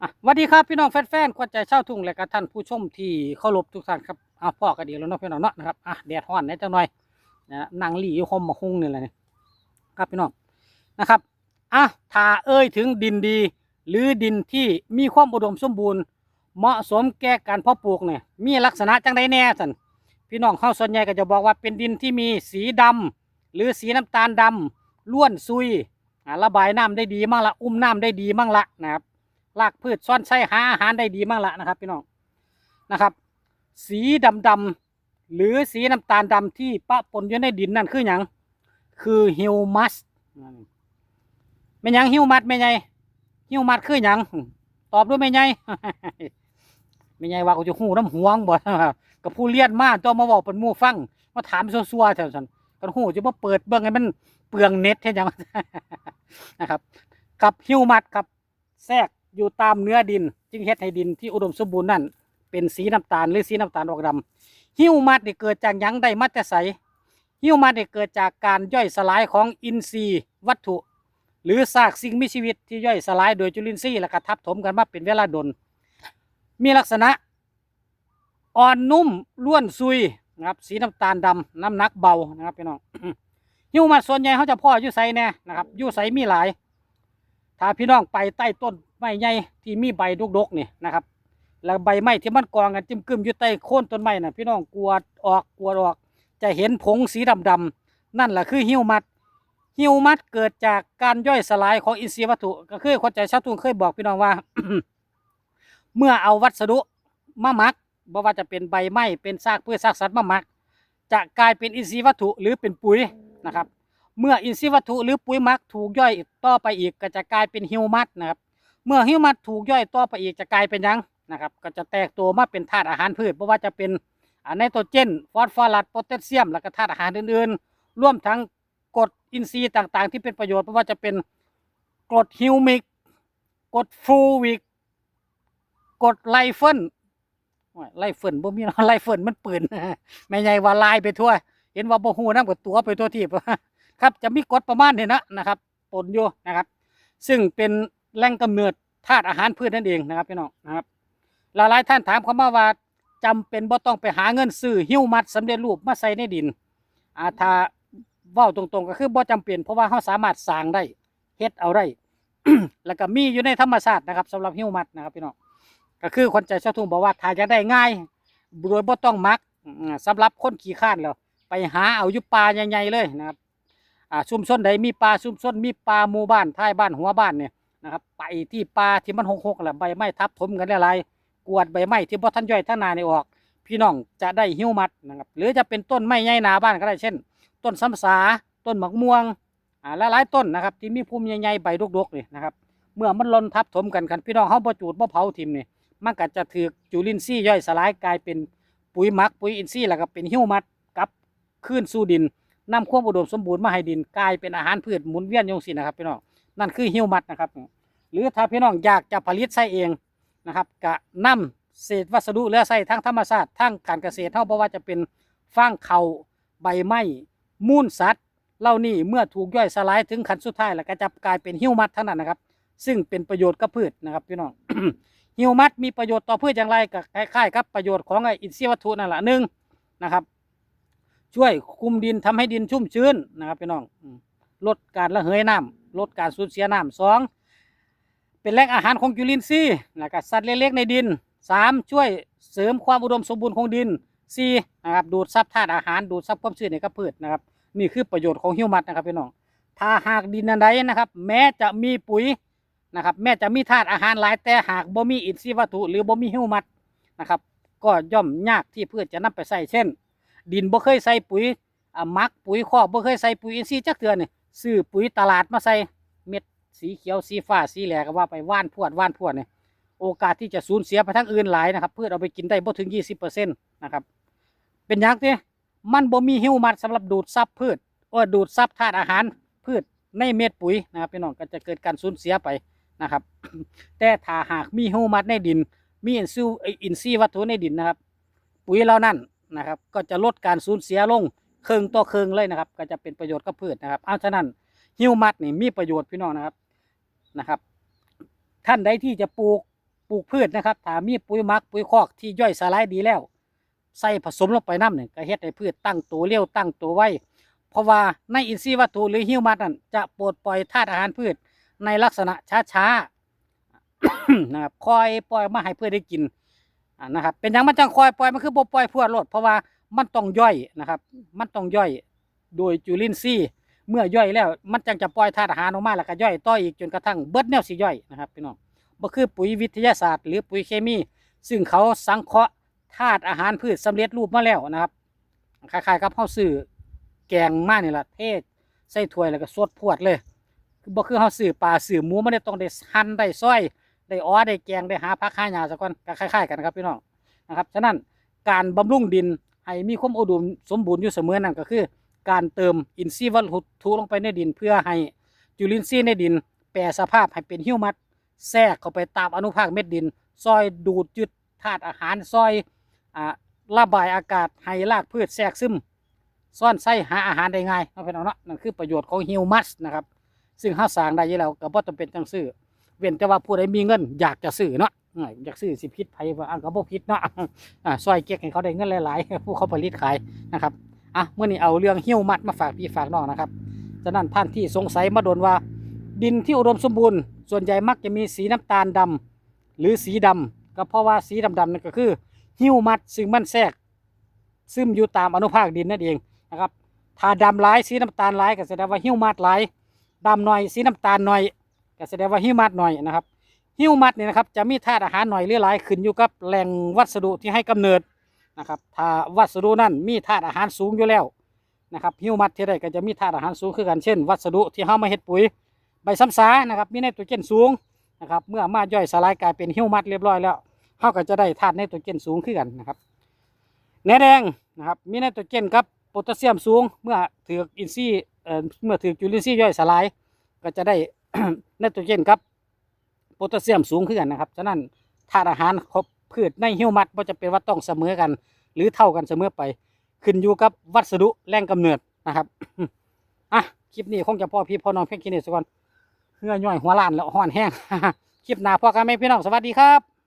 สวัสดีครับพี่น้องแฟนๆขวัญใจเช่าทุ่งและก็ท่านผู้ชมที่เคารพทุกท่านครับอะพ่อก็ดีแล้วเนาะพี่น้องเนาะนะครับอะแดดร้อนนิดจังหน่อยนะนั่งหลี่คมมาคุ้งนี่แหละนี่ครับพี่น้องนะครับอะถ้าเอ่ยถึงดินดี หรือดินที่มีความอุดมสมบูรณ์ เหมาะสมแก่การเพาะปลูกเนี่ยมีลักษณะจังใดแน่สันพี่น้องเข้าส่วนใหญ่ก็จะบอกว่าเป็นดินที่มีสีดำหรือสีน้ำตาลดำล้วนซุยอะระบายน้ำได้ดีมั่งละอุ้มน้ำได้ดีมั่งละนะครับ รากพืชซ่อนไส้หาอาหารได้ดีมากละนะครับพี่น้องนะครับ สีดำดำๆหรือสีน้ำตาลดำที่ปะปนอยู่ในดินนั่นคืออย่างคือฮิวมัสไม่ยังฮิวมัสไม่ไงฮิวมัสคืออย่างตอบด้วยไม่ไงไม่ไงว่ากูจะหูน้ำหวงบ่กับผู้เลี้ยนมาต้องมาบอกเป็นมู่ฟังมาถามซัวๆแถวสันกันหูจะมาเปิดเบิ่งให้มันเปลืองเน็ตให้ยังนะครับกับฮิวมัสครับแทรก อยู่ตามเนื้อดิน จึงเฮ็ดให้ดินที่อุดมสมบูรณ์นั่นเป็นสีน้ำตาลหรือสีน้ำตาลออกดำหิวมัดนี่เกิดจากยังได้มาแต่ไสหิวมัดนี่เกิดจากการย่อยสลายของอินทรีย์วัตถุ หรือซากสิ่งมีชีวิตที่ย่อยสลายโดยจุลินทรีย์และก็ทับถมกันมาเป็นเวลาดน มีลักษณะอ่อนนุ่มล้วนซุยนะครับสีน้ำตาลดำน้ำหนักเบานะครับพี่น้องหิวมัดส่วนใหญ่เขาจะพ่ออยู่ไสแน่นะครับอยู่ไสมีหลาย ถ้าพี่น้องไปใต้ต้นไม้ใหญ่ที่มีใบดกๆนี่นะครับ แล้วใบไม้ที่มันกองกันจิ้มกึมอยู่ใต้โคนต้นไม้น่ะพี่น้องกวาดออกกวดออก จะเห็นผงสีดำๆนั่นแหละคือฮิวมัดฮิวมัดเกิดจากการย่อยสลายของอินทรีย์วัตถุ ก็คือคนใจชาวทุ่งเคยบอกพี่น้องว่า เมื่อเอาวัสดุมามักบ่ว่าจะเป็นใบไม้เป็นซากพืชซากสัตว์มามัก จะกลายเป็นอินทรีย์วัตถุหรือเป็นปุ๋ยนะครับ เมื่ออินทรีย์วัตถุหรือปุ๋ยหมักถูกย่อยต่อไปอีกก็จะกลายเป็นฮิวมัสนะครับ เมื่อฮิวมัสถูกย่อยต่อไปอีกจะกลายเป็นยังนะครับ ก็จะแตกตัวมาเป็นธาตุอาหารพืชเพราะว่าจะเป็นไนโตรเจน ฟอสฟอรัสโพแทสเซียม และก็ธาตุอาหารอื่นๆ ร่วมทั้งกรดอินทรีย์ต่างๆ ที่เป็นประโยชน์ไม่ว่าจะเป็นกรดฮิวมิกกรดฟูวิกกรดไลเฟิลโอ้ยไลเฟิลบ่มีไลเฟิลมันปืนแม่ใหญ่ว่าลายไปทั่ว เห็นว่าบ่ฮู้นำกับตัวไปทั่วทีบ ครับจะมีกรดประมาณนี้นะนะครับปนอยู่นะครับ ซึ่งเป็นแหล่งกำเนิดธาตุอาหารพืชนั่นเองนะครับพี่น้องนะครับหลายๆท่านถามเขามาว่าจำเป็นบ่ต้องไปหาเงินซื้อหิ้วมัดสำเร็จรูปมาใส่ในดินอาถาว้าตรงๆก็คือบ่จำเป็น เพราะว่าเขาสามารถสร้างได้เฮ็ดเอาได้แล้วก็มีอยู่ในธรรมชาตินะครับสำหรับหิ้วมัดนะครับพี่น้องก็คือคนใจชาวทุ่งบอกว่าถ้าจะได้ง่ายโดยบ่ต้องมักอืมสำหรับคนขี้ข้านแล้วไปหาเอายู่ป่าใหญ่ๆเลยนะครับ อ่าชุมชนใดมีป่าชุมชนมีป่าหมู่บ้านท้ายบ้านหัวบ้านเนี่ยนะครับไปที่ป่าที่มันหกๆแหละใบไม้ทับถมกันหลายๆกวาดใบไม้ที่บ่ทันย่อยท่านนานี่ออก พี่น้องจะได้หิ้วมัดนะครับหรือจะเป็นต้นไม้ใหญ่หนาบ้านก็ได้เช่น ต้นซ้ำสาต้นหมากม่วงอ่าหลายต้นนะครับที่มีพุ่มใหญ่ๆใบดกๆนี่นะครับเมื่อมันหล่นทับถมกันกันพี่น้องเขาบ่จูดบ่เผาทิมนี่มันก็จะถือจุลินทรีย์ย่อยสลายกลายเป็นปุ๋ยหมักปุ๋ยอินทรีย์แล้วก็เป็นหิ้วมัดกลับคืนสู่ดิน นำความอุดมสมบูรณ์มาให้ดินกลายเป็นอาหารพืชหมุนเวียนยงสินะครับพี่น้องนั่นคือฮิวมัสนะครับ หรือถ้าพี่น้องอยากจะผลิตใช้เองนะครับก็นำเศษวัสดุเหลือใช้ทั้งธรรมชาติทั้งการเกษตรเท่าเพราะว่าจะเป็นฟางเขาใบไม้มูลสัตว์เหล่านี้เมื่อถูกย่อยสลายถึงขั้นสุดท้ายแล้วก็จะกลายเป็นฮิวมัสทั้งนั้นนะครับ ซึ่งเป็นประโยชน์กับพืชนะครับพี่น้องฮิวมัสมีประโยชน์ต่อพืชอย่างไรก็คล้ายๆกับประโยชน์ของไออินทรีย์วัตถุนั่นแหละหนึ่งนะครับ ช่วยคุมดินทำให้ดินชุ่มชื้นนะครับพี่น้องลดการระเหยน้ำลดการสูญเสียน้ำสองเป็นแหล่งอาหารของจุลินทรีย์นะครับสัตว์เล็กๆในดินสามช่วยเสริมความอุดมสมบูรณ์ของดินสี่นะครับดูดซับธาตุอาหารดูดซับความชื้นในกับพืชนะครับนี่คือประโยชน์ของฮิวมัสนะครับพี่น้องถ้าหากดินอันใดนะครับ แม้จะมีปุ๋ยนะครับ แม้จะมีธาตุอาหารหลายแต่หากบ่มีอินทรีย์วัตถุหรือบ่มีฮิวมัสนะครับ ก็ย่อมยากที่พืชจะนำไปใส่เช่น ดินบ่เคยใส่ปุ๋ยมักปุ๋ยคอกบ่เคยใส่ปุ๋ยอินทรีย์จักเทื่อนี่ซื้อปุ๋ยตลาดมาใส่เม็ดสีเขียวสีฟ้าสีแหลกก็ว่าไปว่านพวดว่านพวดเนี่ยโอกาสที่จะสูญเสียไปทั้งอื่นหลายนะครับพืชเอาไปกินได้บ่ถึง 20%นะครับเป็นยังติมันบ่มีฮิวมัสสำหรับดูดซับพืชเออดูดซับธาตุอาหารพืชในเม็ดปุ๋ยนะครับพี่น้องก็จะเกิดการสูญเสียไปนะครับ แต่ถ้าหากมีฮิวมัสในดิน มีอินทรีย์อินทรีย์วัตถุในดินนะครับ ปุ๋ยเหล่านั้น นะครับ ก็จะลดการสูญเสียลงเครื่องต่อเครื่องเลยนะครับ ก็จะเป็นประโยชน์กับพืชนะครับเอาฉะนั้นฮิวมัสนี่มีประโยชน์พี่น้องนะครับนะครับ ท่านใดที่จะปลูกปลูกพืชนะครับถ้ามีปุ๋ยมักปุ๋ยคอกที่ย่อยสลายดีแล้ว ใส่ผสมลงไปน้ำหนึ่งก็เฮ็ดให้พืชตั้งตัวเร็วตั้งตัวไวเพราะว่าในอินทรีย์วัตถุหรือฮิวมัสนั่นจะปลดปล่อยธาตุอาหารพืชในลักษณะช้าๆนะครับคอยปล่อยมาให้พืชได้กิน นะครับ เป็นอย่างมันจังคอยปล่อยมันคือบ่ปล่อยพวดโลดเพราะว่ามันต้องย่อยนะครับ มันต้องย่อยโดยจุลินทรีย์เมื่อย่อยแล้ว มันจังจะปล่อยธาตุอาหารออกมาแล้วก็ย่อยต่ออีกจนกระทั่งเบิดแนวสิย่อยนะครับพี่น้องบ่คือปุ๋ยวิทยาศาสตร์ หรือปุ๋ยเคมี ซึ่งเขาสังเคราะห์ธาตุอาหารพืชสำเร็จรูปมาแล้วนะครับคล้ายๆกับเฮาซื้อแกงมานี่ล่ะเทศใส่ถ้วยแล้วก็สดพวดเลยบ่คือเฮาซื้อปลาซื้อหมูมันได้ต้องได้หั่นได้ซอย ได้อ้อได้แกงได้หาผักหาหญ้าซะก่อนก็คล้ายๆกันครับพี่น้องนะครับฉะนั้นการบำรุงดินให้มีความอุดมสมบูรณ์อยู่เสมอนั่นก็คือ การเติมอินทรีย์วัตถุลงไปในดิน เพื่อให้จุลินทรีย์ในดิน แปรสภาพให้เป็นหิวมัสแทรกเข้าไปตามอนุภาคเม็ดดิน ซอยดูดยึดธาตุอาหารซอยอระบายอากาศให้รากพืชแทรกซึมซ่อนไส้หาอาหารได้ง่ายเอาเป็นเอาเนาะนั่นคือประโยชน์ของฮิวมัสนะครับ ซึ่งห้าสร้างได้ยู่แล้วก็บ่จำเป็นต้องซื้อ เว้นแต่ว่าผู้ใดมีเงิน อยากจะซื้อเนาะอ่าอยากซื้อสิพิษไผ่อันก็บ่พิษเนาะอ่าซอยเก็กให้เขาได้เงินหลายๆ ผู้เขาผลิตขายนะครับอะเมื่อนี้เอาเรื่องหิ้วมัดมาฝากพี่ฝากน้องนะครับฉะนั้นท่านที่สงสัยมาโดนว่า ดินที่อุดมสมบูรณ์ส่วนใหญ่มักจะมีสีน้ำตาลดำหรือสีดำก็เพราะว่าสีดำๆนั่นก็คือหิ้วมัดซึ่งมันแทรกซึมอยู่ตามอนุภาคดินนั่นเองนะครับถ้าดำหลายสีน้ำตาลหลายก็แสดงว่าหิ้วมัดหลายดำหน่อยสีน้ำตาลหน่อย ก็แสดงว่าหิ้วมัดหน่อยนะครับหิ้วมัดเนี่ยนะครับจะมีธาตุอาหารหน่อยหรือหลายขึ้นอยู่กับแหล่งวัสดุที่ให้กำเนิดนะครับถ้าวัสดุนั้นมีธาตุอาหารสูงอยู่แล้วนะครับฮิวมัสที่ใดก็จะมีธาตุอาหารสูงคือกันเช่น วัสดุที่เฮามาเฮ็ดปุ๋ยใบซ้ำซานะครับมีไนโตรเจนสูงนะครับเมื่อมาย่อยสลายกลายเป็นฮิวมัสเรียบร้อยแล้วเฮาก็จะได้ธาตุไนโตรเจนสูงคือกันนะครับแหนแดงนะครับมีไนโตรเจนกับโพแทสเซียมสูง เมื่อถืออินทรีย์เอ่อเมื่อถือจุลินทรีย์ย่อยสลาย ก็จะได้ ไนโตรเจนครับโพแทสเซียมสูงขึ้นกันนะครับฉะนั้นธาตุอาหารครบพืชในหิวมัดก็จะเป็นว่าต้องเสมอกัน หรือเท่ากันเสมอไป ขึ้นอยู่กับวัสดุแรงกำเนิดนะครับอะคลิปนี้คงจะพ่อพี่พ่อน้องเพียงแค่นี้สักก่อนเพื่อย่อยหัวล้านแล้วห่อนแห้งคลิปหน้าพ่อกันไหมพี่น้องสวัสดีครับ